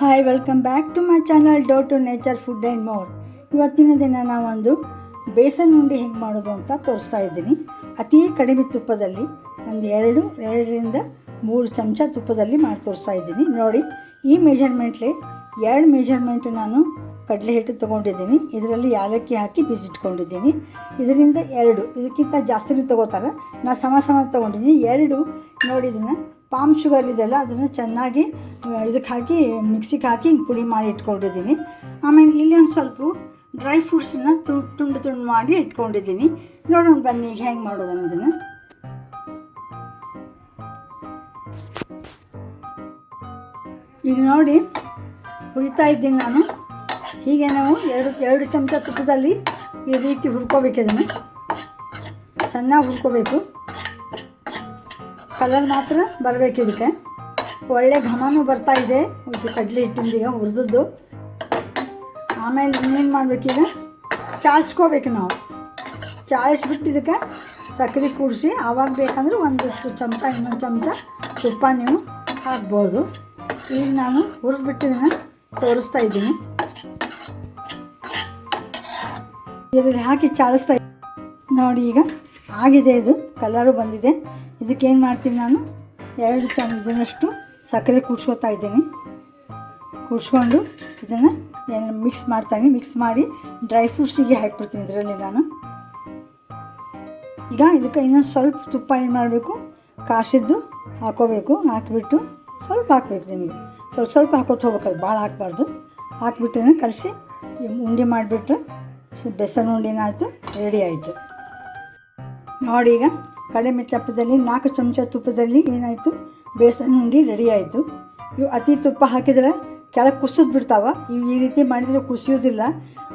Hi welcome back to my channel do to nature food and more ಇವತ್ತಿನ ದಿನ ನಾವೊಂದು ಬೇಸನ್ ಉಂಡೆ ಹೆಂಗೆ ಮಾಡೋದು ಅಂತ ತೋರಿಸ್ತಾ ಇದ್ದೀನಿ. ಅತಿ ಕಡಿಮೆ ತುಪ್ಪದಲ್ಲಿ ಒಂದು ಎರಡು, ಎರಡರಿಂದ ಮೂರು ಚಮಚ ತುಪ್ಪದಲ್ಲಿ ಮಾಡಿ ತೋರಿಸ್ತಾ ಇದ್ದೀನಿ. ನೋಡಿ, ಈ ಮೆಜರ್ಮೆಂಟ್ಲಿ ಎರಡು ಮೆಜರ್ಮೆಂಟ್ ನಾನು ಕಡಲೆ ಹಿಟ್ಟು ತೊಗೊಂಡಿದ್ದೀನಿ. ಇದರಲ್ಲಿ ಯಾಲಕ್ಕಿ ಹಾಕಿ ಬಿಸಿಟ್ಕೊಂಡಿದ್ದೀನಿ. ಇದರಿಂದ ಎರಡು, ಇದಕ್ಕಿಂತ ಜಾಸ್ತಿನೂ ತೊಗೋತಾರೆ. ನಾನು ಸಮ ಸಮ ತೊಗೊಂಡಿದ್ದೀನಿ. ಎರಡು ನೋಡಿದ್ದೀನಿ ಪಾಮ್ ಶುಗರ್ ಇದೆಲ್ಲ ಅದನ್ನು ಚೆನ್ನಾಗಿ ಇದಕ್ಕೆ ಹಾಕಿ ಮಿಕ್ಸಿಗೆ ಹಾಕಿ ಹಿಂಗೆ ಪುಡಿ ಮಾಡಿ ಇಟ್ಕೊಂಡಿದ್ದೀನಿ. ಆಮೇಲೆ ಇಲ್ಲಿ ಒಂದು ಸ್ವಲ್ಪ ಡ್ರೈ ಫ್ರೂಟ್ಸನ್ನ ತುಂಡು ತುಂಡು ಮಾಡಿ ಇಟ್ಕೊಂಡಿದ್ದೀನಿ. ನೋಡೋಣ ಬನ್ನಿ ಈಗ ಹೆಂಗೆ ಮಾಡೋದು ಅನ್ನೋದನ್ನು. ಈಗ ನೋಡಿ, ಹುರಿತಾ ಇದ್ದೀನಿ ನಾನು. ಹೀಗೆ ನಾವು ಎರಡು ಎರಡು ಚಮಚ ತುಪ್ಪದಲ್ಲಿ ಈ ರೀತಿ ಹುರ್ಕೋಬೇಕು ಇದನ್ನು. ಚೆನ್ನಾಗಿ ಹುರ್ಕೋಬೇಕು. ಕಲರ್ ಮಾತ್ರ ಬರಬೇಕು ಇದಕ್ಕೆ. ಒಳ್ಳೆ ಘಮನೂ ಬರ್ತಾ ಇದೆ. ಇದು ಕಡಲೆ ಹಿಟ್ಟಿಂದ ಈಗ ಹುರಿದದ್ದು. ಆಮೇಲೆ ಇನ್ನೇನು ಮಾಡಬೇಕೀಗ ಚಾಳಿಸ್ಕೋಬೇಕು ನಾವು. ಚಾಳಿಸ್ಬಿಟ್ಟು ಇದಕ್ಕೆ ಸಕ್ಕರೆ ಕೂಡಿಸಿ, ಆವಾಗ ಬೇಕಂದ್ರೆ ಒಂದಷ್ಟು ಚಮಚ, ಇನ್ನೊಂದು ಚಮಚ ತುಪ್ಪ ನೀವು ಹಾಕ್ಬೋದು. ಈಗ ನಾನು ಹುರಿದ್ಬಿಟ್ಟಿದ್ದನ್ನು ತೋರಿಸ್ತಾ ಇದ್ದೀನಿ. ಇದರಲ್ಲಿ ಹಾಕಿ ಚಾಳಿಸ್ತಾ ನೋಡಿ ಈಗ ಆಗಿದೆ ಇದು, ಕಲರು ಬಂದಿದೆ. ಇದಕ್ಕೇನು ಮಾಡ್ತೀನಿ ನಾನು? ಎರಡು ಚಮಚದಷ್ಟು ಸಕ್ಕರೆ ಕೂಡ್ಸ್ಕೊತಾ ಇದ್ದೀನಿ. ಕೂಡ್ಸ್ಕೊಂಡು ಇದನ್ನು ಏನು ಮಿಕ್ಸ್ ಮಾಡ್ತಾನೆ ಮಿಕ್ಸ್ ಮಾಡಿ ಡ್ರೈ ಫ್ರೂಟ್ಸಿಗೆ ಹಾಕ್ಬಿಡ್ತೀನಿ ಇದರಲ್ಲಿ ನಾನು. ಈಗ ಇದಕ್ಕೆ ಇನ್ನೊಂದು ಸ್ವಲ್ಪ ತುಪ್ಪ ಏನು ಮಾಡಬೇಕು ಕಾಸಿದ್ದು ಹಾಕೋಬೇಕು, ಹಾಕಿಬಿಟ್ಟು ಸ್ವಲ್ಪ ಹಾಕ್ಬೇಕು ನಿಮಗೆ. ಸ್ವಲ್ಪ ಸ್ವಲ್ಪ ಹಾಕೋತ ಹೋಗ್ಬೇಕು ಭಾಳ ಹಾಕ್ಬಾರ್ದು. ಹಾಕಿಬಿಟ್ಟು ಕಲಸಿ ಉಂಡೆ ಮಾಡಿಬಿಟ್ರೆ ಬೆಸನ್ ಉಂಡೆನಾಯಿತು ರೆಡಿ ಆಯಿತು. ನೋಡಿ ಈಗ ಕಡಿಮೆ ತಪ್ಪದಲ್ಲಿ ನಾಲ್ಕು ಚಮಚ ತುಪ್ಪದಲ್ಲಿ ಏನಾಯಿತು ಬೇಸನ್ ಉಂಡಿ ರೆಡಿ ಆಯಿತು. ಇವು ಅತಿ ತುಪ್ಪ ಹಾಕಿದರೆ ಕೆಳಗೆ ಕುಸಿದು ಬಿಡ್ತಾವೆ. ಇವು ಈ ರೀತಿ ಮಾಡಿದರೆ ಕುಸಿಯೋದಿಲ್ಲ.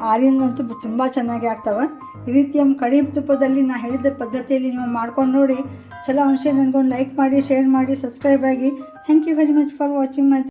ಆರಿಂದಂತೂ ತುಂಬ ಚೆನ್ನಾಗಿ ಆಗ್ತಾವೆ. ಈ ರೀತಿ ನಮ್ಮ ಕಡಿಮೆ ತುಪ್ಪದಲ್ಲಿ ನಾ ಹೇಳಿದ ಪದ್ಧತಿಯಲ್ಲಿ ನೀವು ಮಾಡ್ಕೊಂಡು ನೋಡಿ. ಚಲೋ ಅಂಶ ನನಗೊಂದು ಲೈಕ್ ಮಾಡಿ ಶೇರ್ ಮಾಡಿ ಸಬ್ಸ್ಕ್ರೈಬ್ ಆಗಿ. Thank you very much for watching my